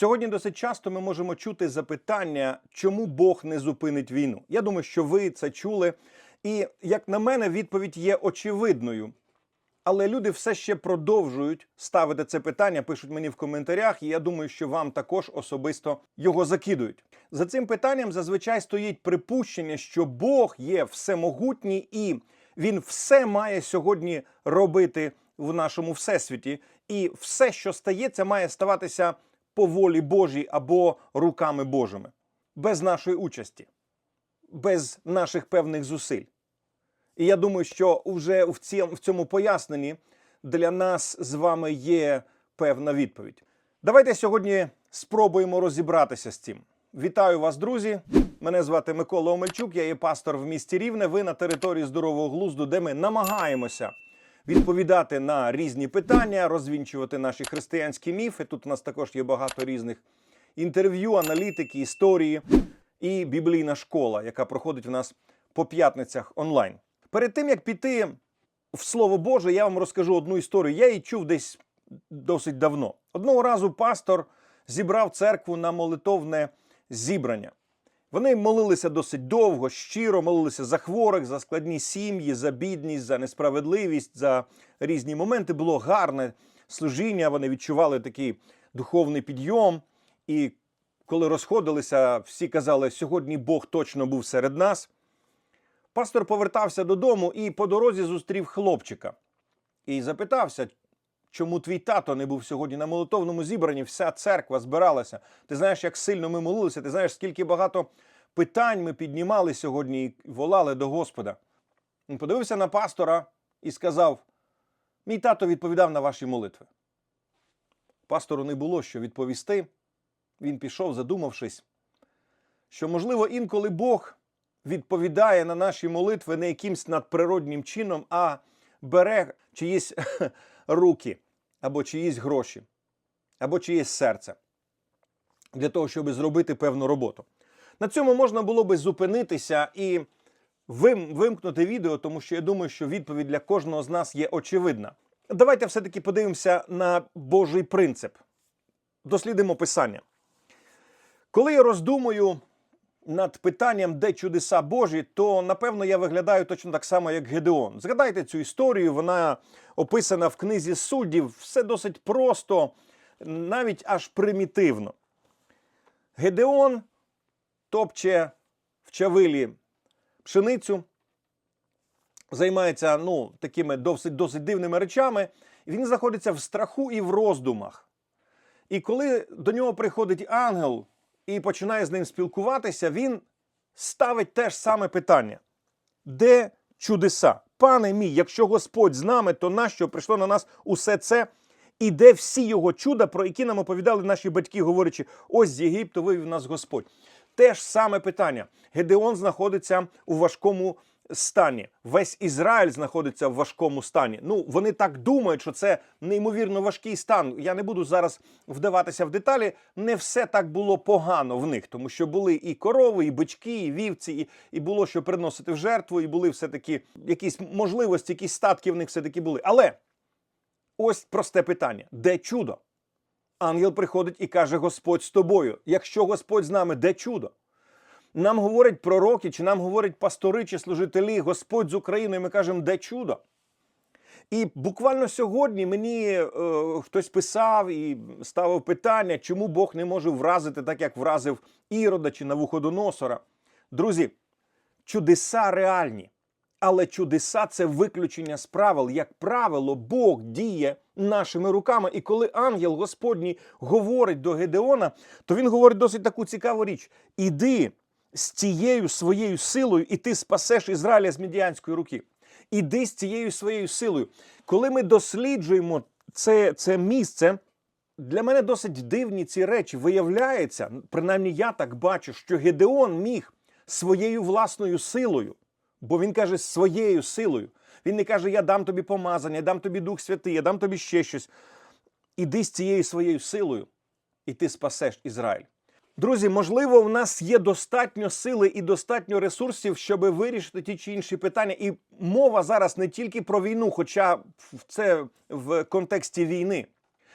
Сьогодні досить часто ми можемо чути запитання, чому Бог не зупинить війну. Я думаю, що ви це чули. І як на мене, відповідь є очевидною. Але люди все ще продовжують ставити це питання, пишуть мені в коментарях, і я думаю, що вам також особисто його закидують. За цим питанням зазвичай стоїть припущення, що Бог є всемогутній і він все має сьогодні робити в нашому всесвіті, і все, що стається, має ставатися по волі Божій або руками Божими, без нашої участі, без наших певних зусиль. І я думаю, що вже в цьому, поясненні для нас з вами є певна відповідь. Давайте сьогодні спробуємо розібратися з цим. Вітаю вас, друзі! Мене звати Микола Омельчук, я є пастор в місті Рівне. Ви на території здорового глузду, де ми намагаємося відповідати на різні питання, розвінчувати наші християнські міфи. Тут у нас також є багато різних інтерв'ю, аналітики, історії і біблійна школа, яка проходить в нас по п'ятницях онлайн. Перед тим як піти в Слово Боже, я вам розкажу одну історію. Я її чув десь досить давно. Одного разу пастор зібрав церкву на молитовне зібрання. Вони молилися досить довго, щиро молилися за хворих, за складні сім'ї, за бідність, за несправедливість, за різні моменти. Було гарне служіння. Вони відчували такий духовний підйом. І коли розходилися, всі казали, сьогодні Бог точно був серед нас. Пастор повертався додому і по дорозі зустрів хлопчика і запитався, чому твій тато не був сьогодні на молитовному зібранні, вся церква збиралася. Ти знаєш, як сильно ми молилися, ти знаєш, скільки багато питань ми піднімали сьогодні і волали до Господа. Він подивився на пастора і сказав: Мій тато відповідав на ваші молитви. Пастору не було що відповісти. Він пішов, задумавшись, що, можливо, інколи Бог відповідає на наші молитви не якимсь надприроднім чином, а бере чиїсь руки, або чиїсь гроші, або чиєсь серце для того, щоб зробити певну роботу. На цьому можна було би зупинитися і вим, вимкнути відео, тому що я думаю, що відповідь для кожного з нас є очевидна. Давайте все-таки подивимося на Божий принцип. Дослідимо писання. Коли я роздумую над питанням, де чудеса Божі, то напевно я виглядаю точно так само, як Гедеон. Згадайте цю історію, вона описана в книзі суддів. Все досить просто, навіть аж примітивно. Гедеон топче в чавилі пшеницю, займається ну, такими досить, досить дивними речами. Він знаходиться в страху і в роздумах. І коли до нього приходить ангел і починає з ним спілкуватися, він ставить те ж саме питання: де чудеса? Пане мій, якщо Господь з нами, то нащо прийшло на нас усе це? І де всі його чуда, про які нам оповідали наші батьки, говорячи, ось з Єгипту вивів нас Господь. Те ж саме питання. Гедеон знаходиться у важкому стані. Весь Ізраїль знаходиться в важкому стані. Ну, вони так думають, що це неймовірно важкий стан. Я не буду зараз вдаватися в деталі. Не все так було погано в них, тому що були і корови, і бички, і вівці, і, і було що приносити в жертву, і були все-таки якісь можливості, якісь статки в них все-таки були. Але ось просте питання: де чудо? Ангел приходить і каже: Господь з тобою. Якщо Господь з нами, де чудо? Нам говорять пророки, чи нам говорять пастори чи служителі, Господь з Україною, ми кажемо, де чудо. І буквально сьогодні мені е, хтось писав і ставив питання, чому Бог не може вразити так, як вразив Ірода чи Навуходоносора. Друзі, чудеса реальні, але чудеса це виключення з правил. Як правило, Бог діє нашими руками. І коли ангел Господній говорить до Гедеона, то він говорить досить таку цікаву річ: іди з цією своєю силою, і ти спасеш Ізраїля з медіанської руки. Іди з цією своєю силою. Коли ми досліджуємо це, це місце, для мене досить дивні ці речі. Виявляється, принаймні я так бачу, що Гедеон міг своєю власною силою, бо він каже своєю силою. Він не каже, я дам тобі помазання, я дам тобі Дух Святий, я дам тобі ще щось. Іди з цією своєю силою, і ти спасеш Ізраїль. Друзі, можливо, в нас є достатньо сили і достатньо ресурсів, щоб вирішити ті чи інші питання. І мова зараз не тільки про війну, хоча це в контексті війни.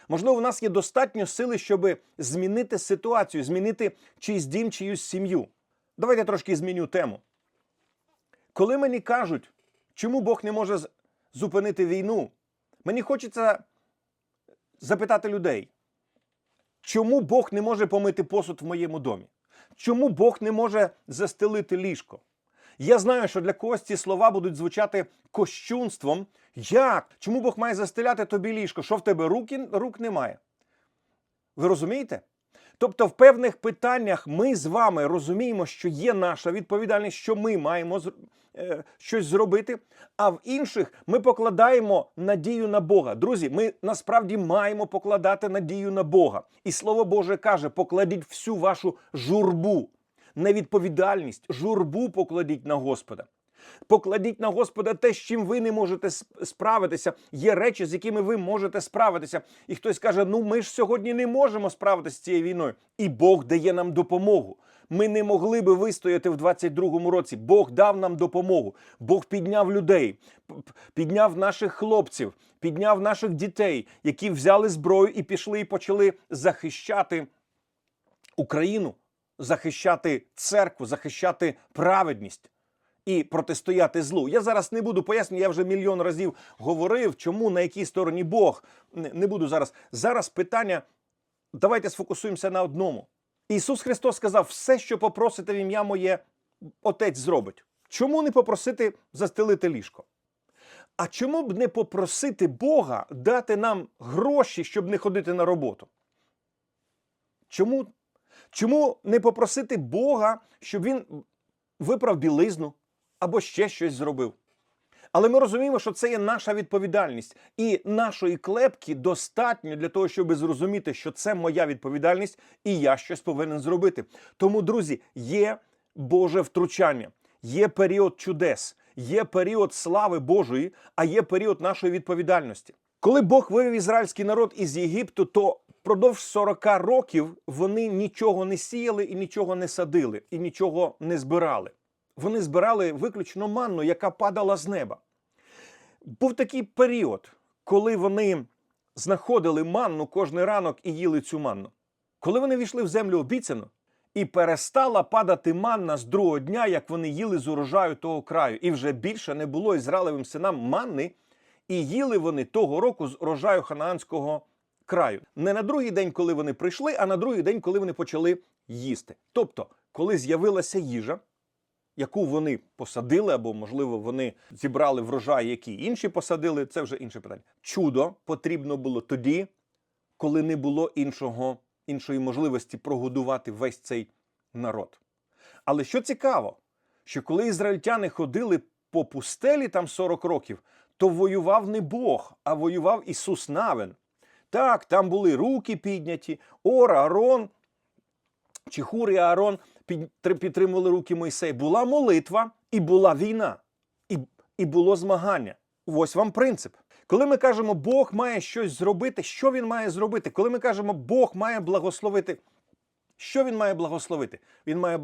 Можливо, в нас є достатньо сили, щоб змінити ситуацію, змінити чийсь дім, чиюсь сім'ю. Давайте я трошки зміню тему. Коли мені кажуть, чому Бог не може зупинити війну, мені хочеться запитати людей, чому Бог не може помити посуд в моєму домі? Чому Бог не може застелити ліжко? Я знаю, що для когось ці слова будуть звучати кощунством. Як? Чому Бог має застеляти тобі ліжко? Що в тебе руки, рук немає? Ви розумієте? Тобто, в певних питаннях ми з вами розуміємо, що є наша відповідальність, що ми маємо е, щось зробити, а в інших ми покладаємо надію на Бога. Друзі, ми насправді маємо покладати надію на Бога. І Слово Боже каже: покладіть всю вашу журбу, невідповідальність, журбу покладіть на Господа. Покладіть на Господа те, з чим ви не можете справитися. Є речі, з якими ви можете справитися. І хтось каже: ну ми ж сьогодні не можемо справитися з цією війною. І Бог дає нам допомогу. Ми не могли би вистояти в 22-му році. Бог дав нам допомогу. Бог підняв людей, підняв наших хлопців, підняв наших дітей, які взяли зброю і пішли і почали захищати Україну, захищати церкву, захищати праведність і протистояти злу. Я зараз не буду пояснювати, я вже мільйон разів говорив, чому на якій стороні Бог. Не буду зараз. Зараз питання. Давайте сфокусуємося на одному. Ісус Христос сказав: все, що попросите в ім'я моє, Отець зробить. Чому не попросити застелити ліжко? А чому б не попросити Бога дати нам гроші, щоб не ходити на роботу? Чому, чому не попросити Бога, щоб він виправ білизну або ще щось зробив? Але ми розуміємо, що це є наша відповідальність, і нашої клепки достатньо для того, щоб зрозуміти, що це моя відповідальність, і я щось повинен зробити. Тому, друзі, є Боже втручання, є період чудес, є період слави Божої, а є період нашої відповідальності. Коли Бог вивів ізраїльський народ із Єгипту, то впродовж 40 років вони нічого не сіяли і нічого не садили, і нічого не збирали. Вони збирали виключно манну, яка падала з неба. Був такий період, коли вони знаходили манну кожен ранок і їли цю манну. Коли вони війшли в землю обіцяну, і перестала падати манна з другого дня, як вони їли з урожаю того краю, і вже більше не було Ізраїлевим синам манни, і їли вони того року з урожаю ханаанського краю. Не на другий день, коли вони прийшли, а на другий день, коли вони почали їсти. Тобто, коли з'явилася їжа, яку вони посадили, або, можливо, вони зібрали врожай, який інші посадили, це вже інше питання. Чудо потрібно було тоді, коли не було іншого, іншої можливості прогодувати весь цей народ. Але що цікаво, що коли ізраїльтяни ходили по пустелі там 40 років, то воював не Бог, а воював Ісус Навин. Так, там були руки підняті, Ор, Арон, чи Хур і тр- підтримували руки Мойсея. Була молитва і була війна, і, і було змагання. Ось вам принцип. Коли ми кажемо, Бог має щось зробити, що він має зробити? Коли ми кажемо, Бог має благословити, що він має благословити? Він має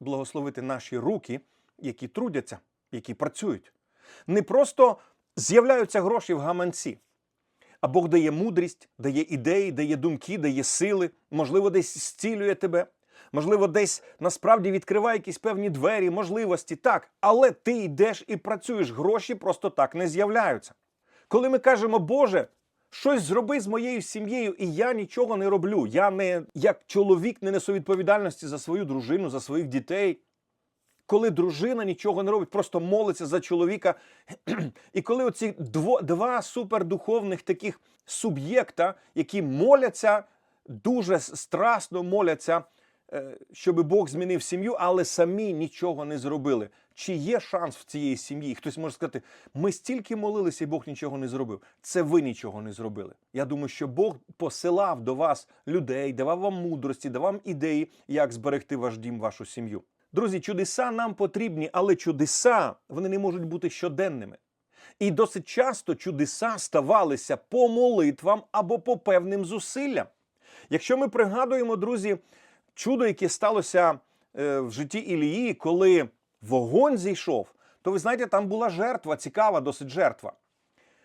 благословити наші руки, які трудяться, які працюють. Не просто з'являються гроші в гаманці. А Бог дає мудрість, дає ідеї, дає думки, дає сили, можливо, десь зцілює тебе, можливо, десь насправді відкриває якісь певні двері, можливості. Так, але ти йдеш і працюєш, гроші просто так не з'являються. Коли ми кажемо, Боже, щось зроби з моєю сім'єю, і я нічого не роблю. Я не як чоловік не несу відповідальності за свою дружину, за своїх дітей. Коли дружина нічого не робить, просто молиться за чоловіка. І коли оці дво, два супердуховних таких суб'єкта, які моляться, дуже страстно моляться, щоб Бог змінив сім'ю, але самі нічого не зробили. Чи є шанс в цієї сім'ї? Хтось може сказати, ми стільки молилися, і Бог нічого не зробив. Це ви нічого не зробили. Я думаю, що Бог посилав до вас людей, давав вам мудрості, давав вам ідеї, як зберегти ваш дім, вашу сім'ю. Друзі, чудеса нам потрібні, але чудеса вони не можуть бути щоденними. І досить часто чудеса ставалися по молитвам або по певним зусиллям. Якщо ми пригадуємо, друзі, чудо, яке сталося е, в житті Ілії, коли вогонь зійшов, то ви знаєте, там була жертва, цікава досить жертва.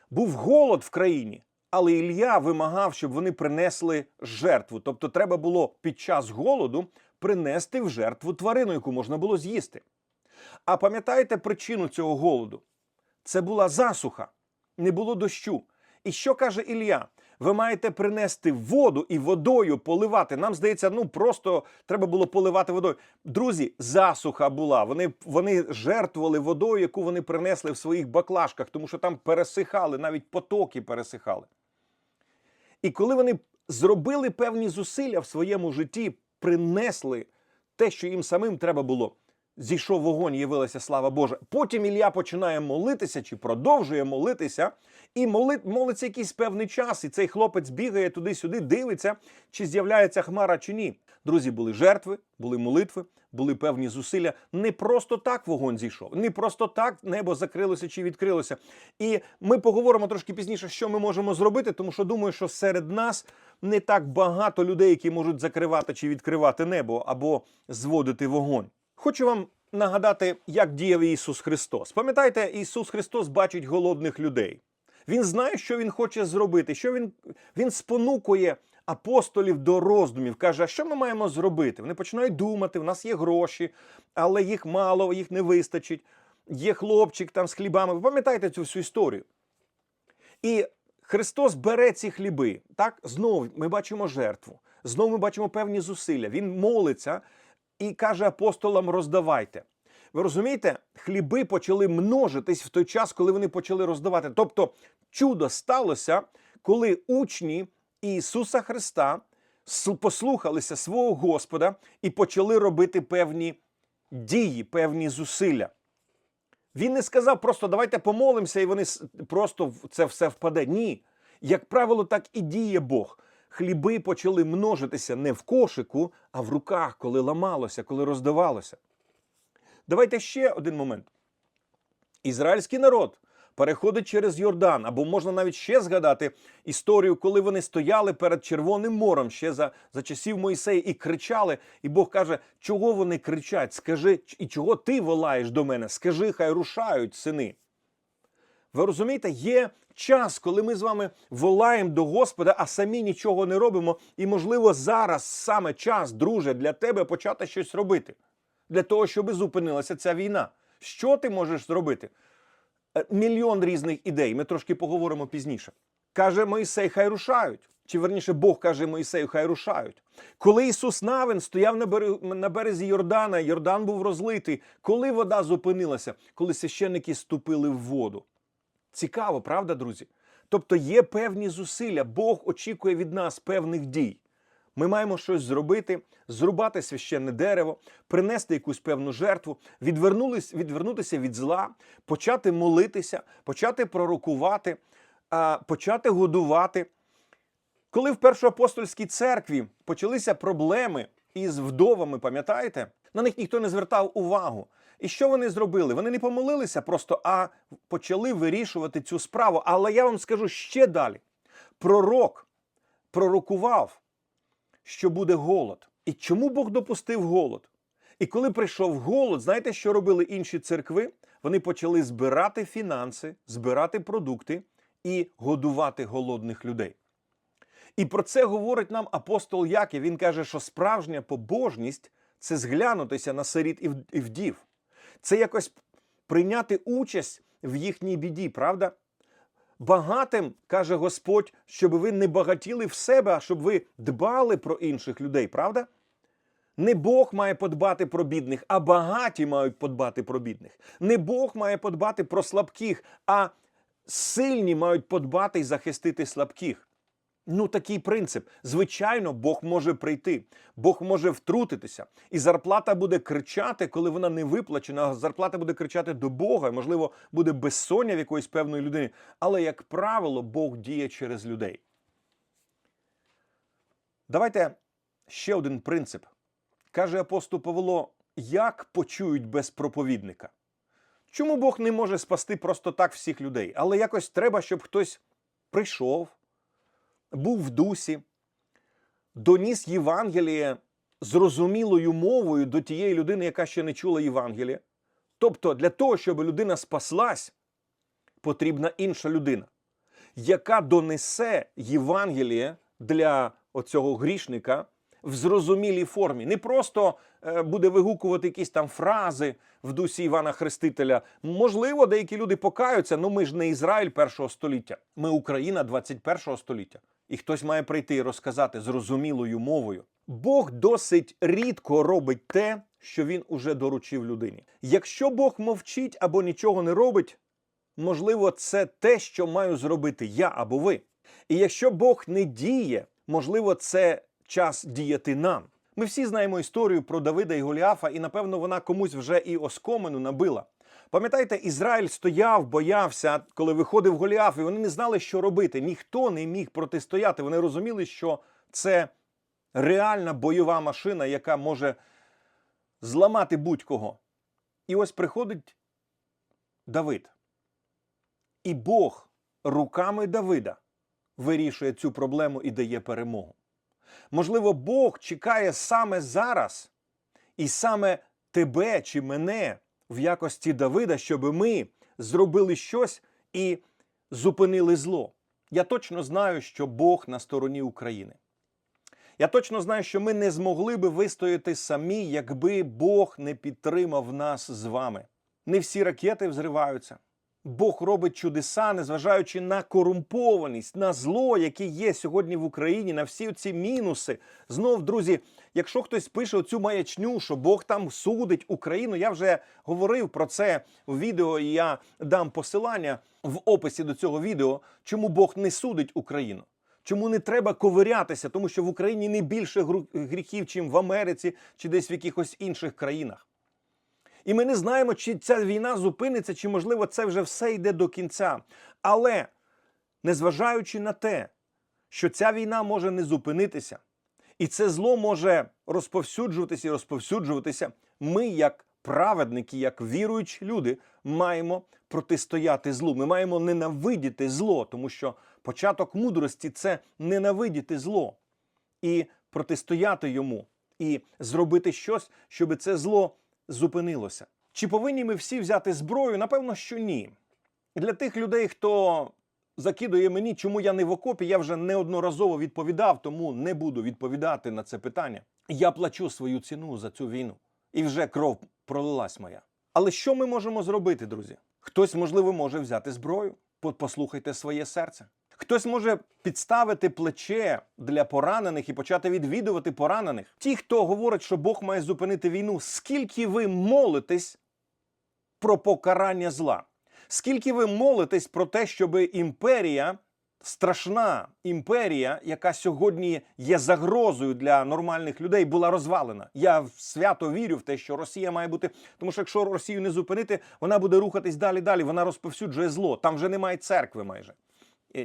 Був голод в країні, Але Ілля вимагав, щоб вони принесли жертву. Тобто, треба було під час голоду принести в жертву тварину, яку можна було з'їсти. А пам'ятаєте причину цього голоду? Це була засуха, не було дощу. І що каже Ілля? Ви маєте принести воду і водою поливати. Нам здається, ну просто треба було поливати водою. Друзі, засуха була. Вони, вони жертвували водою, яку вони принесли в своїх баклажках, тому що там пересихали, навіть потоки пересихали. І коли вони зробили певні зусилля в своєму житті, принесли те, що їм самим треба було. Зійшов вогонь, явилася слава Божа. Потім Ілля починає молитися чи продовжує молитися, і моли, молиться якийсь певний час. І цей хлопець бігає туди-сюди, дивиться, чи з'являється хмара чи ні. Друзі, були жертви, були молитви, були певні зусилля. Не просто так вогонь зійшов, не просто так небо закрилося чи відкрилося. І ми поговоримо трошки пізніше, що ми можемо зробити, тому що думаю, що серед нас не так багато людей, які можуть закривати чи відкривати небо або зводити вогонь. Хочу вам нагадати, як діяв Ісус Христос. Пам'ятаєте, Ісус Христос бачить голодних людей. Він знає, що Він хоче зробити, що Він, він спонукує апостолів до роздумів. Каже, а що ми маємо зробити? Вони починають думати, в нас є гроші, але їх мало, їх не вистачить. Є хлопчик там з хлібами. Ви пам'ятаєте цю всю історію? І Христос бере ці хліби. Так, знову ми бачимо жертву. Знову ми бачимо певні зусилля. Він молиться і каже апостолам: роздавайте. Ви розумієте, хліби почали множитись в той час, коли вони почали роздавати. Тобто, чудо сталося, коли учні Ісуса Христа послухалися свого Господа і почали робити певні дії, певні зусилля. Він не сказав просто давайте помолимося, і вони просто це все впаде. Ні. Як правило, так і діє Бог. Хліби почали множитися не в кошику, а в руках, коли ламалося, коли роздавалося. Давайте ще один момент. Ізраїльський народ переходить через Йордан, або можна навіть ще згадати історію, коли вони стояли перед Червоним морем ще за, за часів Моїсея і кричали. І Бог каже, чого вони кричать? Скажи, і чого ти волаєш до мене? Скажи, хай рушають сини. Ви розумієте, є час, коли ми з вами волаємо до Господа, а самі нічого не робимо. І, можливо, зараз саме час, друже, для тебе почати щось робити. Для того, щоб зупинилася ця війна. Що ти можеш зробити? Е, Мільйон різних ідей. Ми трошки поговоримо пізніше. Каже Моїсей, хай рушають. Чи верніше Бог каже Моїсею, хай рушають. Коли Ісус Навин стояв на березі, на березі Йордана, Йордан був розлитий. Коли вода зупинилася, коли священники ступили в воду. Цікаво, правда, друзі? Тобто є певні зусилля, Бог очікує від нас певних дій. Ми маємо щось зробити, зрубати священне дерево, принести якусь певну жертву, відвернутися від зла, почати молитися, почати пророкувати, почати годувати. Коли в першоапостольській церкві почалися проблеми із вдовами, пам'ятаєте? На них ніхто не звертав увагу. І що вони зробили? Вони не помолилися просто, а почали вирішувати цю справу. Але я вам скажу ще далі: пророк пророкував, що буде голод. І чому Бог допустив голод? І коли прийшов голод, знаєте, що робили інші церкви? Вони почали збирати фінанси, збирати продукти і годувати голодних людей. І про це говорить нам апостол Яків. Він каже, що справжня побожність це зглянутися на сиріт і вдів. Це якось прийняти участь в їхній біді, правда? Багатим каже Господь, щоб ви не багатіли в себе, а щоб ви дбали про інших людей, правда? Не Бог має подбати про бідних, а багаті мають подбати про бідних. Не Бог має подбати про слабких, а сильні мають подбати і захистити слабких. Ну, такий принцип. Звичайно, Бог може прийти, Бог може втрутитися, і зарплата буде кричати, коли вона не виплачена. Зарплата буде кричати до Бога. Можливо, буде безсоння в якоїсь певної людини. Але, як правило, Бог діє через людей. Давайте ще один принцип. Каже апостол Павло: як почують без проповідника? Чому Бог не може спасти просто так всіх людей? Але якось треба, щоб хтось прийшов, був в дусі, доніс Євангеліє зрозумілою мовою до тієї людини, яка ще не чула Євангелія. Тобто, для того, щоб людина спаслась, потрібна інша людина. яка донесе Євангеліє для оцього грішника в зрозумілій формі. Не просто е, буде вигукувати якісь там фрази в дусі Івана Хрестителя. Можливо, деякі люди покаються, але ми ж не Ізраїль першого століття. Ми Україна 21 століття. І хтось має прийти і розказати зрозумілою мовою. Бог досить рідко робить те, що він уже доручив людині. Якщо Бог мовчить або нічого не робить, можливо, це те, що маю зробити я або ви. І якщо Бог не діє, можливо, це час діяти нам. Ми всі знаємо історію про Давида і Голіафа, і напевно вона комусь вже і оскомину набила. Пам'ятаєте, Ізраїль стояв, боявся, коли виходив Голіаф, і вони не знали, що робити. Ніхто не міг протистояти. Вони розуміли, що це реальна бойова машина, яка може зламати будь-кого. І ось приходить Давид. І Бог руками Давида вирішує цю проблему і дає перемогу. Можливо, Бог чекає саме зараз, і саме тебе чи мене в якості Давида, щоб ми зробили щось і зупинили зло. Я точно знаю, що Бог на стороні України. Я точно знаю, що ми не змогли би вистояти самі, якби Бог не підтримав нас з вами. Не всі ракети взриваються. Бог робить чудеса, незважаючи на корумпованість, на зло, яке є сьогодні в Україні, на всі ці мінуси. Знов, друзі, якщо хтось пише оцю маячню, що Бог там судить Україну, я вже говорив про це в відео, і я дам посилання в описі до цього відео, чому Бог не судить Україну. Чому не треба ковирятися, тому що в Україні не більше гріхів, чим в Америці чи десь в якихось інших країнах. І ми не знаємо, чи ця війна зупиниться, чи можливо це вже все йде до кінця. Але незважаючи на те, що ця війна може не зупинитися, і це зло може розповсюджуватися і розповсюджуватися, ми, як праведники, як віруючі люди, маємо протистояти злу. Ми маємо ненавидіти зло, тому що початок мудрості це ненавидіти зло і протистояти йому, і зробити щось, щоб це зло зупинилося. Чи повинні ми всі взяти зброю? Напевно, що ні. Для тих людей, хто закидує мені, чому я не в окопі, я вже неодноразово відповідав, тому не буду відповідати на це питання. Я плачу свою ціну за цю війну, і вже кров пролилась моя. Але що ми можемо зробити, друзі? Хтось, можливо, може взяти зброю. Послухайте своє серце. Хтось може підставити плече для поранених і почати відвідувати поранених. Ті, хто говорить, що Бог має зупинити війну, скільки ви молитесь про покарання зла? Скільки ви молитесь про те, щоб імперія, страшна імперія, яка сьогодні є загрозою для нормальних людей, була розвалена? Я свято вірю в те, що Росія має бути, тому що якщо Росію не зупинити, вона буде рухатись далі, далі. Вона розповсюджує зло. Там вже немає церкви майже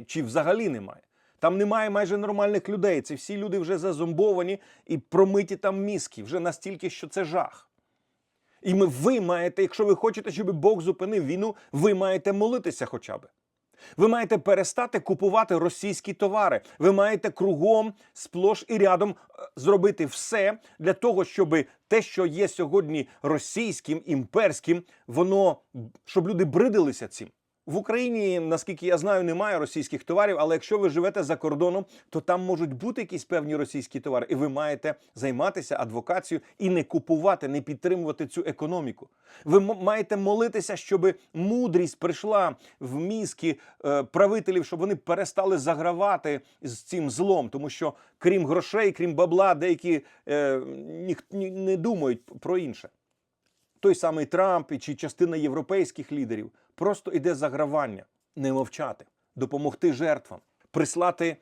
чи взагалі немає. Там немає майже нормальних людей. Це всі люди вже зазомбовані і промиті там мізки, вже настільки, що це жах. І ми, ви маєте, якщо ви хочете, щоб Бог зупинив війну, ви маєте молитися хоча б. Ви маєте перестати купувати російські товари. Ви маєте кругом, сплош і рядом е, зробити все для того, щоб те, що є сьогодні російським, імперським, воно щоб люди бридилися цим. В Україні, наскільки я знаю, немає російських товарів, але якщо ви живете за кордоном, то там можуть бути якісь певні російські товари, і ви маєте займатися адвокацією і не купувати, не підтримувати цю економіку. Ви маєте молитися, щоб мудрість прийшла в мізки е, правителів, щоб вони перестали загравати з цим злом, тому що крім грошей, крім бабла, деякі е, ніх, ні, не думають про інше той самий Трамп чи частина європейських лідерів просто іде загравання, не мовчати, допомогти жертвам, прислати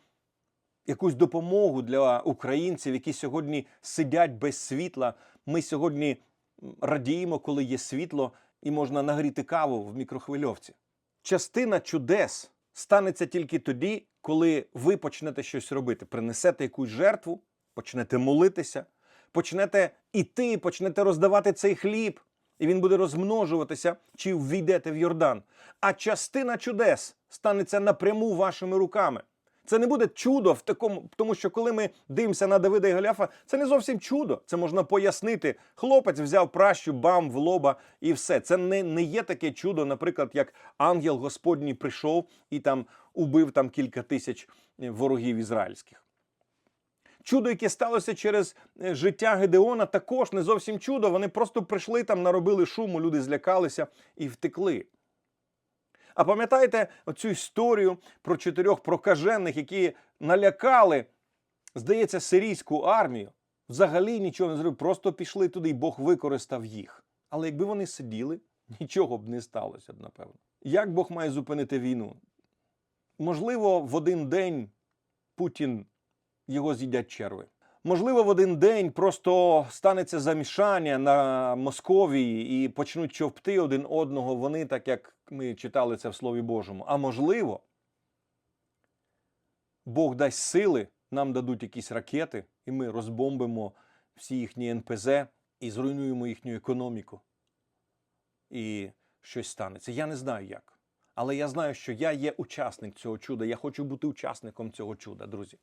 якусь допомогу для українців, які сьогодні сидять без світла. Ми сьогодні радіємо, коли є світло, і можна нагріти каву в мікрохвильовці. Частина чудес станеться тільки тоді, коли ви почнете щось робити, принесете якусь жертву, почнете молитися, почнете іти, почнете роздавати цей хліб, і він буде розмножуватися, чи ввійдете в Йордан. А частина чудес станеться напряму вашими руками. Це не буде чудо в такому, тому що коли ми дивимося на Давида і Голіафа, це не зовсім чудо. Це можна пояснити. Хлопець взяв пращу, бам в лоба і все. Це не, не є таке чудо, наприклад, як ангел Господній прийшов і там убив там кілька тисяч ворогів ізраїльських. Чудо, яке сталося через е, життя Гедеона, також не зовсім чудо. Вони просто прийшли там, наробили шуму, люди злякалися і втекли. А пам'ятаєте оцю історію про чотирьох прокажених, які налякали, здається, сирійську армію? Взагалі нічого не зробили, просто пішли туди, і Бог використав їх. Але якби вони сиділи, нічого б не сталося б, напевно. Як Бог має зупинити війну? Можливо, в один день Путін його з'їдять черви. Можливо, в один день просто станеться замішання на Московії і почнуть човпти один одного вони, так як ми читали це в Слові Божому. А можливо, Бог дасть сили, нам дадуть якісь ракети, і ми розбомбимо всі їхні НПЗ і зруйнуємо їхню економіку. І щось станеться. Я не знаю як. Але я знаю, що я є учасник цього чуда. Я хочу бути учасником цього чуда, друзі.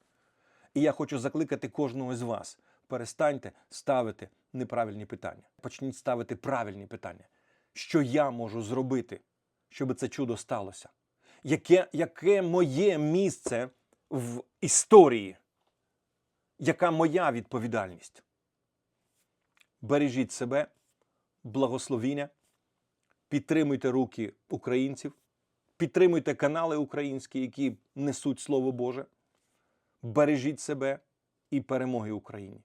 І я хочу закликати кожного з вас. Перестаньте ставити неправильні питання. Почніть ставити правильні питання. Що я можу зробити, щоб це чудо сталося? Яке, яке моє місце в історії? Яка моя відповідальність? Бережіть себе, благословіння, підтримуйте руки українців, підтримуйте канали українські, які несуть Слово Боже бережіть себе і перемоги Україні.